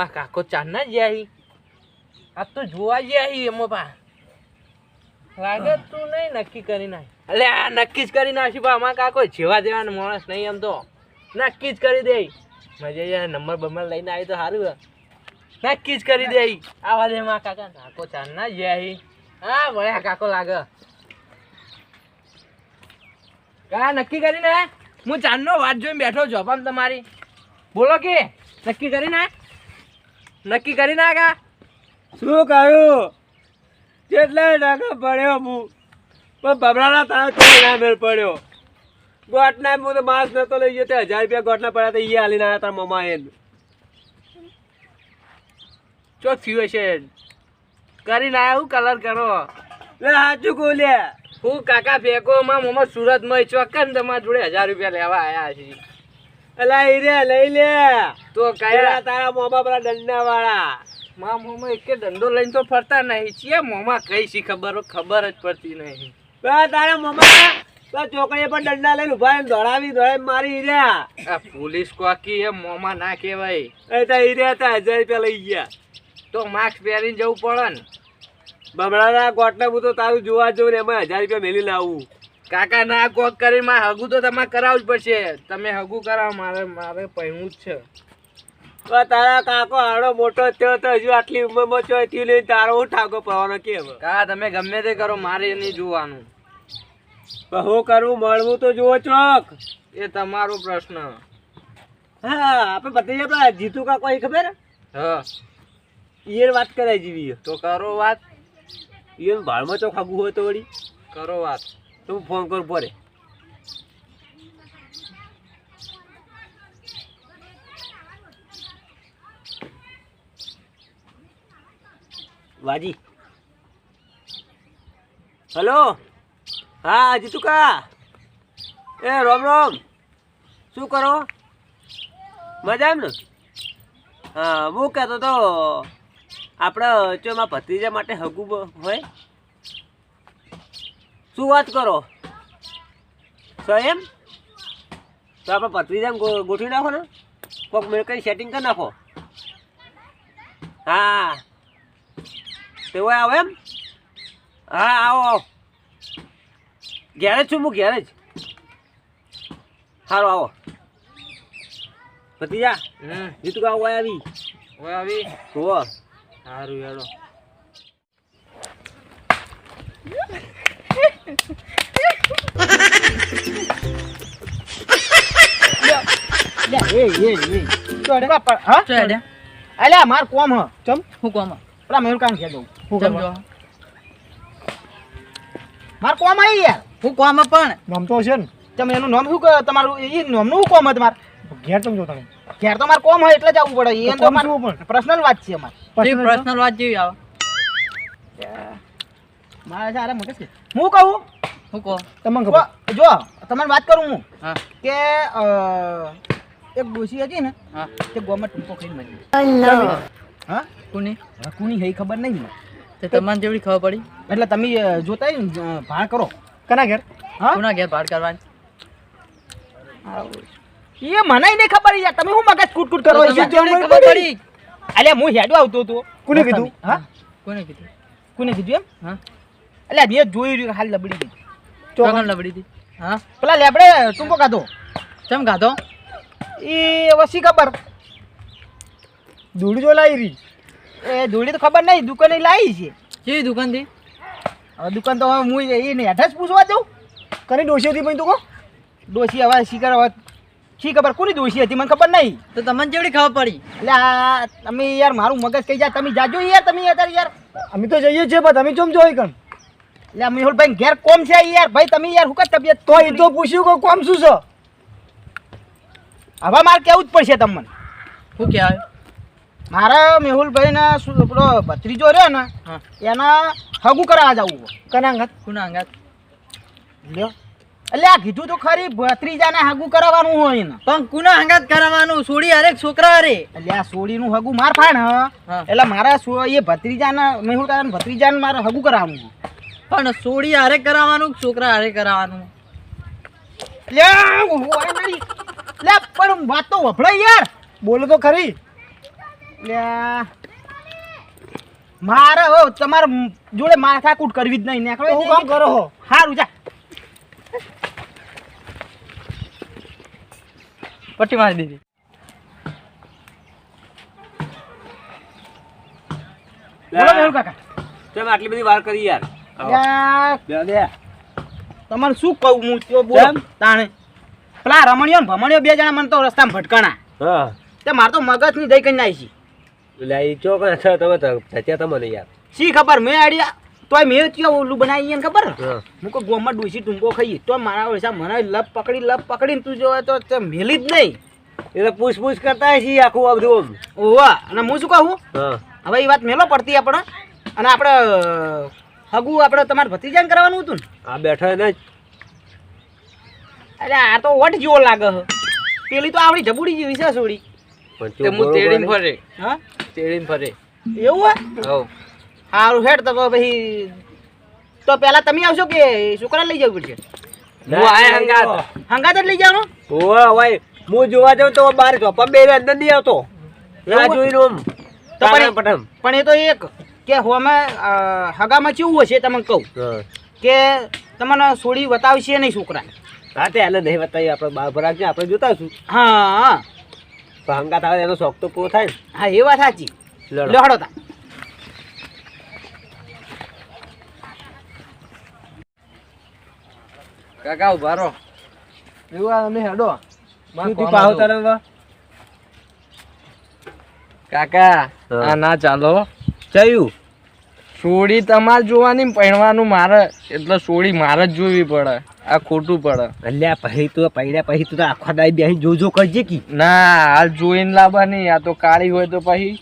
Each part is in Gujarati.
માં કાકો ચાર ના ગયા હી આ તો જોવા હી એમાં પા. લાગે તું નહીં નક્કી કરી નાખ. એટલે આ નક્કી જ કરી નાખી પા. અમારા કાકો જેવા જેવા માણસ નહીં એમ તો. નક્કી જ કરી દે. મજા યાર નંબર બંબર લઈને આવી તો સારું. નક્કી જ કરી દે. આવા દે માં કાકા. કાકો ચાર ના ગયા હી ભળ્યા કાકો લાગે. હા નક્કી કરીને હું ચાંદનો વાત જોઈને બેઠો છું પણ તમારી. બોલો કે નક્કી કરી ના નક્કી કરી નાખા? શું કહ્યું કેટલા ટકા પડ્યો હું પણ ભમરાના તારા ના મેળ પડ્યો? ગોટના હું તો માસ નતો લઈ ગયો તે હજાર રૂપિયા ગોટના પડ્યા તો એ હાલીને આવ્યા તારા મમા એ ચો થયું હશે કરીને આયા હું કલર કરો? લે સાચું કોલે હું કાકા ફેંકો માં મમ્મા સુરતમાં ચોક્કસ તમારા જોડે હજાર રૂપિયા લેવા આયા છે અલા રે લઈ લે. તો કયા? તારા મોમા પેલા દંડા વાળા મા મમ્મા એક દંડો લઈને તો ફરતા નહીં. છીએ મોમાં કઈ શી ખબર ખબર જ પડતી નહીં. બા તારા મોમા તો ચોકડીએ પણ દંડા લઈને ઊભા દોડાવી દોડાવી મારી આ પોલીસ કોકી એ મોમાં ના કહેવાય. એ તો ઈ રહ્યા હજાર રૂપિયા લઈ ગયા. તો માસ્ક પહેરીને જવું પડે ને. બમણાના ગોટને હું તો તારું જોવા જવું ને એમાં હજાર રૂપિયા મેલી આવું કાકા ના કોક કરી માં હગુ તો તમારે કરાવવું જ પડશે. તમે હગુ કરાવો મારે મારે પહેવું જ છે. તો તારા કાકો આડો મોટો થયો તો હજુ આટલી ઉંમરમાં છો થયું નહીં તારો હું ઠાકો પડવાનો કેમ? કા તમે ગમે તે કરો મારે નહીં જોવાનું. બહુ હું કરવું મળવું તો જુઓ ચોક. એ તમારો પ્રશ્ન. હા આપણે બધી આપણા જીતુ કાકો એ ખબર? હા. ઈયર વાત કરાય જીવી તો કરો વાત. ઈયર ભાળમાં ચોક હગું હોય તો વળી. કરો વાત. તો ફોન કર પડે વાજી. હલો? હા જીતુ કા? એ, રોમ રોમ. શું કરો? મજા એમ ને? હા, હું કહેતો તો, આપણે ચોમાં ભત્રીજા માટે હગું હોય? શું વાત કરો. એમ? તો આપણે ભત્રીજાને ગો- ગોઠવી નાખો ને? કોક મેળ કરી સેટિંગ કરી નાખો. હા. તેવો આવો એમ? હા આવો આવો. ઘેર જ છું હું ઘેર જ. સારું આવો. ભત્રીજા જીતું ઓય આવી. ઓય આવી. જુઓ. સારું હેડો. કોમ હ પણ નામ તો છે ને તમે એનું નામ શું તમારું એ નામનું કોમ હે તમારે ઘેર તમે જો કોમ હોય એટલે જવું પડે એ તો પર્સનલ વાત છે અમારે મોટે છે. હું કહું? હું કહો. તમને ખબર? જો તમને વાત કરું હું? કે એક ડોસી હતી ને તે ગોમાં ટૂંકો ખાઈને મરી હા? કુની? કુની હઈ ખબર નહીં તે તમને જેવડી ખબર પડી. એટલે તમે જોતા ભાળ કરો. કના ઘેર? હા? કોના ઘેર ભાડ કરવાની? એ મને નહીં ખબર યાર. તમે શું મગજ કૂટ કૂટ કરો છો? ખબર પડી. અલ્યા હું હેડો આવતો હતો. કોને કીધું? હા? કોને કીધું? કોને કીધું એમ? હા? અલ્યા મેં જોઈ રહ્યું હાલ લબડી હતી ચોકન લબડી હતી હા? પેલા લેબડે ટૂંકો ખાધો કેમ કાધો એ વસી ખબર? ધૂળી જો લાવી રહી. એ ધૂળી તો ખબર નહીં દુકાને લાવી છે. કેવી દુકાનથી હવે દુકાન તો હવે હું એ નહીં હેઠ જ પૂછવા દઉં કની ડોસી હતી તું કહો? ડોસી હવે શીખર હવે શી ખબર? કોની દોષી હતી? મને ખબર નહીં તો તમને જેવડી ખબર પડી? એટલે આ તમે યાર મારું મગજ કઈ જાય? તમે જાજો યાર તમે યાર યાર. અમે તો જઈએ છીએ પણ તમે ચમ જોઈ કણ? એટલે મેહુલભાઈ ઘેર કોમ છે યાર. ભાઈ તમે યાર હું તબિયત તો એ તો પૂછ્યું કે કોમ શું છે? હવે મારે કેવું જ પડશે તમને. શું કહેવાય? મારા મેહુલભાઈ ને પેલો ભત્રીજો રહ્યો ને એના હગું કરાવવા જવું કનાંગત કુનાંગત લ્યો. એટલે આ કીધું તો ખરી ભત્રીજાને હગું કરાવવાનું હોય ને. પણ કુના હંગાત કરાવવાનું? સોડી હરેક છોકરા હરે? એટલે આ સોડીનું હગું માર ફાણ હ. એટલે મારા એ ભત્રીજાના મેહુલ ભત્રીજા ભત્રીજાને મારે હગું કરાવવાનું. પણ સોડી હારે કરાવવાનું છોકરા હારે કરાવવાનું? લે હું લે પણ વાત તો વફળાય યાર. બોલો તો ખરી. લે. મારે હો તમારે જોડે માથાકૂટ કરવી જ નહીં. ને હું કામ કરો હો? સારું જા. પટ્ટી મારી દીધી. બોલો મેહુલ કાકા. તમે આટલી બધી વાર કરી યાર? તમારે શું કહું હું તો બોલ? તાણે. પેલા રમણીઓ ને ભમણીયો બે જણા મને તો રસ્તામાં ભટકાણા. હા. તે મારે તો મગજની દઈ કઈ નાખી એટલે એ ચોક છે તમે તો ધચ્યા તમને યાર શી ખબર? મેં આડ્યા તોય મેં ચિયો ઓલું બનાવી એને ખબર? હું. કોઈ ગોમાં ડૂસી ટૂંકો ખાઈ તો મારા ઓછા મને લપ પકડી લપ પકડીને તું જોવે તો તે મેલી જ નહીં. એટલે પૂછ પૂછ કરતા છીએ આખું આ બધું ઓવા અને હું શું કહું? હવે એ વાત મેલો પડતી આપણે. અને આપણે હગું આપણે તમારે ભત્રીજાને કરવાનું હતું ને? આ બેઠા ને અરે આ તો વટ જેવો લાગે છે પેલી તો આવડી જબુડી જેવી છે સોડી. પણ તે હું તેડીને ફરે. હા? તેડીને ફરે. એવું હે? હો સારું હેડ તો પછી તો પેલા તમે આવશો કે છોકરા લઈ જવું પડશે. હું આય હંગાત. હંગાત જ લઈ જવાનું? ઓવે, ભાઈ હું જોવા જાઉં તો બાર ચોપા બે અંદર નહીં આવતો. આ એવું? જોઈને તો પણ એ તો એક. કે હોમે હગામાં કેવું હશે તમને કહું. કે તમને સોડી બતાવશે નહીં છોકરા. હા તે એને નહીં બતાવી આપણે બાર ભરાક છે આપણે જોતાશું. હા. હા તો હંગાત આવે એનો શોખ તો પૂરો થાય ને. હા એ વાત સાચી. લડો. તા. કાકા ઊભા રહો. એવું આ અમે હેડો? કાકા. આ ના ચાલો. ચયું? સોડી તમારે જોવાની ને પહેરવાનું મારે એટલે સોડી મારે જ જોવી પડે આ ખોટું પડે. અલ્યા પછી તો પહેર્યા પછી તું આખા દાઈ બે જોજો કરજે કી. ના હાલ જોઈને લાવવાની આ તો કાળી હોય તો પછી.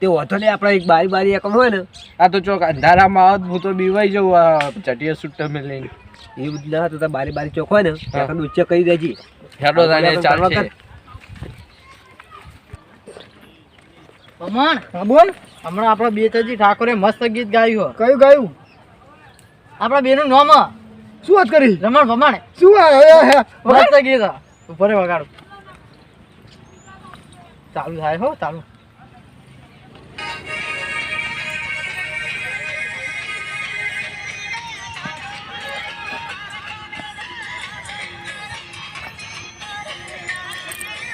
તે વાંધો નહીં આપણે એક બારી બારી એકમ હોય ને. આ તો ચોક અંધારામાં આવત હું તો બીવાઈ જવું આ ચટિયા સુટ્ટા મેં લઈને. એ બધું ના તો બારી બારી ચોક હોય ને ઊંચે કરી દેજે. હેડો તાને આપણે ચાલશે ભમણ હા બોલ હમણાં આપણા બેતાજી ઠાકોરે મસ્ત ગીત ગાયું કયું ગાયું? આપણા બેનું નામ શું વાત કરી? રમણ ભમણ શું મસ્ત ગીત ઉપર વગાડું. ચાલુ થાય હો ચાલુ.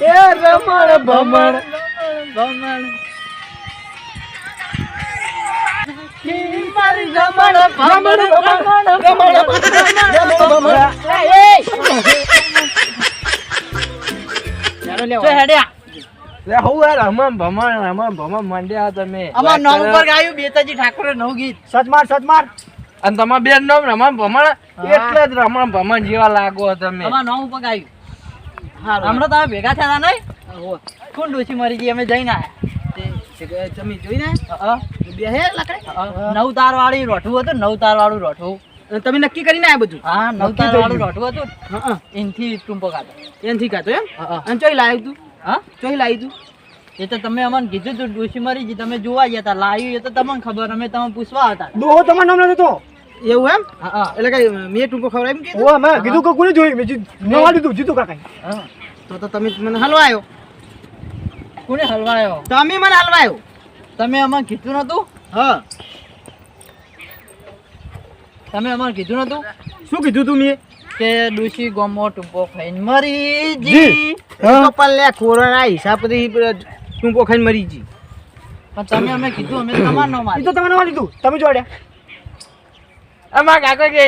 રમણ ભમણ ભમણ અને તમારા બેન નામ રમણ ભમણ. એટલે જ રમણ ભમણ જેવા લાગો તમે નામ ઉપર ગાયું. હમણાં તમે ભેગા થયા નહીં? કોણ ડોસી મરી ગઈ અમે જઈને આયા તમે જોઈને? હા. બે હે લાકડે? નવ તાર વાળી રોઠવું હતું નવ તાર વાળું રોઠવું તમે નક્કી કરીને આવ્યા બધું? હા નવ તાર વાળું રોઠવું હતું એનથી ટૂંપો ખાતો એનથી ખાતો એમ? અને ચોઈ લાવ્યું તું? હા? ચોઈ લાવ્યું તું? એ તો તમે અમને કીધું તું ડોસી મરી ગઈ તમે જોવા ગયા હતા લાવ્યું એ તો તમને ખબર અમે તમે પૂછવા હતા. દોહો તમારો નામ નતો એવું એમ? એટલે કઈ મેં ટૂંકો ખબર એમ કીધું? ઓ મેં કીધું કે કોને જોઈ મેં વાળી દીધું જીતું કાકા તો તો તમે મને હલવાયો કોને હલવાયો? તમે મને હલવાયો. તમે અમાર કીધું નતું? હા. તમે અમાર કીધું નતું? શું કીધું તું મેં? કે ડોસી ગોમો ટૂંપો ખાઈને મરી જી. તો પણ લે કોરોના હિસાબથી ટૂંકો ખાઈને મરી જી પણ તમે અમે કીધું અમે તમાર નો મારી તો તમને મારી દીધું તમે જોડ્યા. અમાર કાકો કે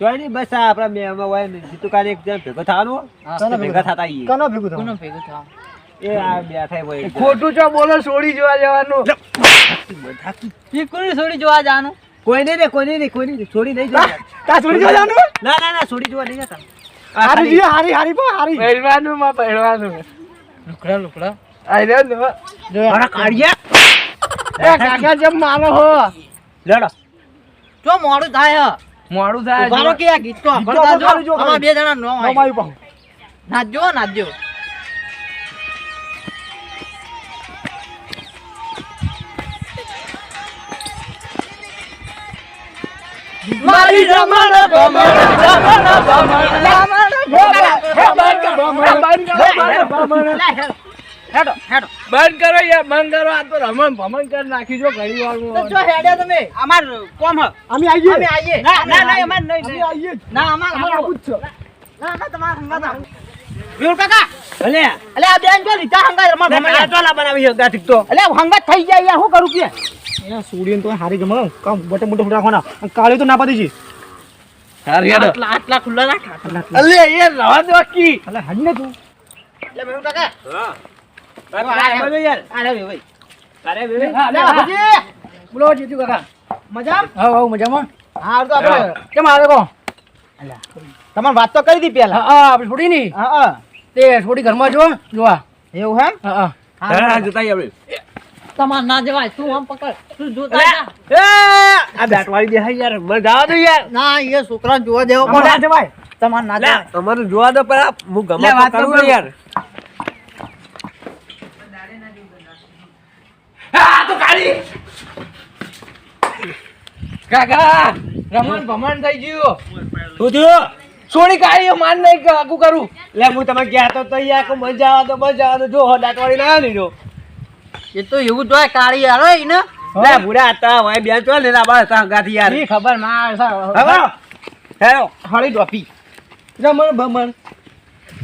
જોઈ બસ આ આપણા આમાં હોય ને જીતુ કાલે એક જણ ભેગો થવાનું ભેગા થતા. કનો ભેગું કોનો થવાનું ભેગું થવાનું? એ આ બે થાય હોય ખોટું છો બોલો સોડી જોવા જવાનું. એ કોની છોડી જોવા જવાનું? કોઈ નહીં રે કોઈ નહીં રે, કોઈ નહીં. છોડી નહીં જવાનું. તા છોડી જોવા જવાનું? ના ના ના છોડી જોવા નહીં જતા. હારી જી હારી હારી પણ હારી. પહેરવાનું માં પહેરવાનું. લુકડા લુકડા. આઈ લે નો જો મારા કાળિયા. એ કાકા જેમ માનો હો. લડો. જો મોડું થાય મોડું થાય મારો કે આ ગીત તો આપણે જો. આમાં બે જણા નો મારી પાહુ. નાચજો નાચજો. મારી રમણ ભમણ રમણ ભમણ હેડો હેડો બંધ કરો યાર બંધ કરો. આ તો રમણ ભમણ કરી નાખી જો ઘણી તો વાર જો હેડ્યા તમે. અમાર કોમ હ. અમે આવીએ અમે આઈએ. ના ના ના અમાર નહીં અમે આઈએ આવીએ ના અમાર અમારે આવું જ છે. ના ના તમાર હંગાત આવો. કાકા. ભલે અલે આ બેન જો લીધા હંગા રમણ ભમણ. આટલા બનાવી હંગા ગાંઠીક તો. અલે હંગા થઈ જાય યાર. શું કરું કે? અહીંયા તો હારી ગમે કામ બટે મોટો રાખવાના અને કાળી તો ના પાડી છે આટલા આટલા ખુલ્લા રાખ અલે એ રવા દો કી અલે હાજી ને તું એટલે મેં કાકા હા અરે યાર અરે ભાઈ અરે બેબી લે બાપુજી બોલો જીતુ કાકા મજા હા હા મજામાં હા તો આપણે કેમ આવે કો તમારે વાત તો કરી દી પેલા હા આપણે છોડી ની હા હા તે છોડી ઘરમાં જો જોવા એવું હે હા હા હા જતા આપણે તમાર ના જવાય. તું આમ પકડ. તું જોતા એ આ બેટ વાળી દેખાય યાર મને જવા દો યાર. ના એ છોકરાને જોવા દેવો આમાં ના જવાય. તમાર ના જવાય. અમારે જોવા દો પેલા. હું ગમે તો કરું કરું. યાર. આ તો કાળી કાકા રમણ ભમણ થઈ ગયું. શું થયું સોની કાળી માન નહીં કે આગું કરું. લે હું તમે ગયા તો તૈયાર મજા આવે તો મજા આવે. તો જો દાંતવાળી ના લીધો એ તો એવું જોય કાળી આવે ઈને લે બુરા હતા ભાઈ બે તો ને રાબા હતા ગાથી યાર. ની ખબરમાં હવે હેલો. હળી ડોપી રમણ ભમણ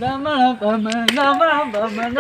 રમણ ભમણ, રમણ ભમણ,